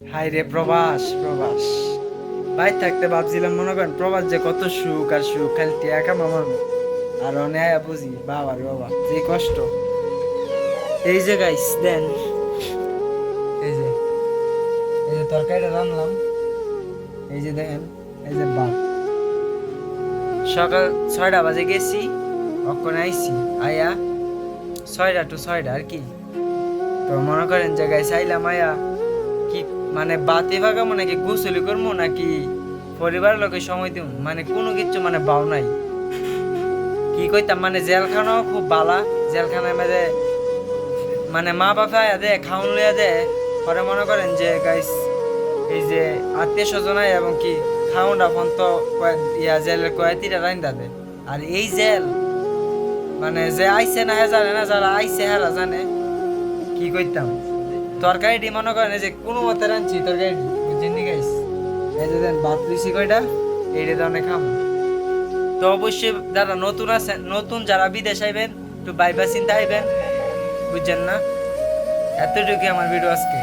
High রে প্রবাস প্রবাস ভাই থাকতে ভাবছিলাম, মনে করেন প্রবাস যে কত সুখ আর সুখ, খালি টিয়া কামামান আর অনেক বুঝি বাবা রে বাবা, যে কষ্ট। এই যে গাইস দেন। এই যে এই যে তরকারিটা রান্নাম এই যে দেখেন, এই যে ভাত সকাল ছয়টা বাজে গেছি, অক্ষণ আইছি, আয়া ছয়টা টু ছয়টা আর কি। তো মনে করেন যে গাইস আইলাম আয়া মানে বাতি ভাগামো নাকি গোসলি করব নাকি পরিবারের লোকের সময় দিব মানে কোনো কিছু মানে বাও নাই। কি কইতাম মানে জেলখানাও খুব বালা। জেলখানায় মেয়েদে মানে মা আয়া দে খাউন লইয়া দে। পরে মনে করেন যে গাইস এই যে আত্মীয় স্বজন আয় এবং কি খাউনটা ফোন তো ইয়া জেলের কয়েতিটা রাইন্দা দে। আর এই জেল মানে যে আইছে না হ্যাঁ জানে না, যারা আইছে হ্যাঁ জানে। কি কইতাম? তরকারিটি মনে করেন যে কোনো মতে রাঁধছি, তরকারি বুঝছেন গাইস এই যে দেন, ভাত লইছি কয়টা? এইটা অনেক খাম। তো অবশ্যই যারা নতুন আছেন, নতুন যারা বিদেশ আইবেন, একটু বাইবা চিন্তা আইবেন, বুঝছেন না? এতটুকু আমার ভিডিও আজকে।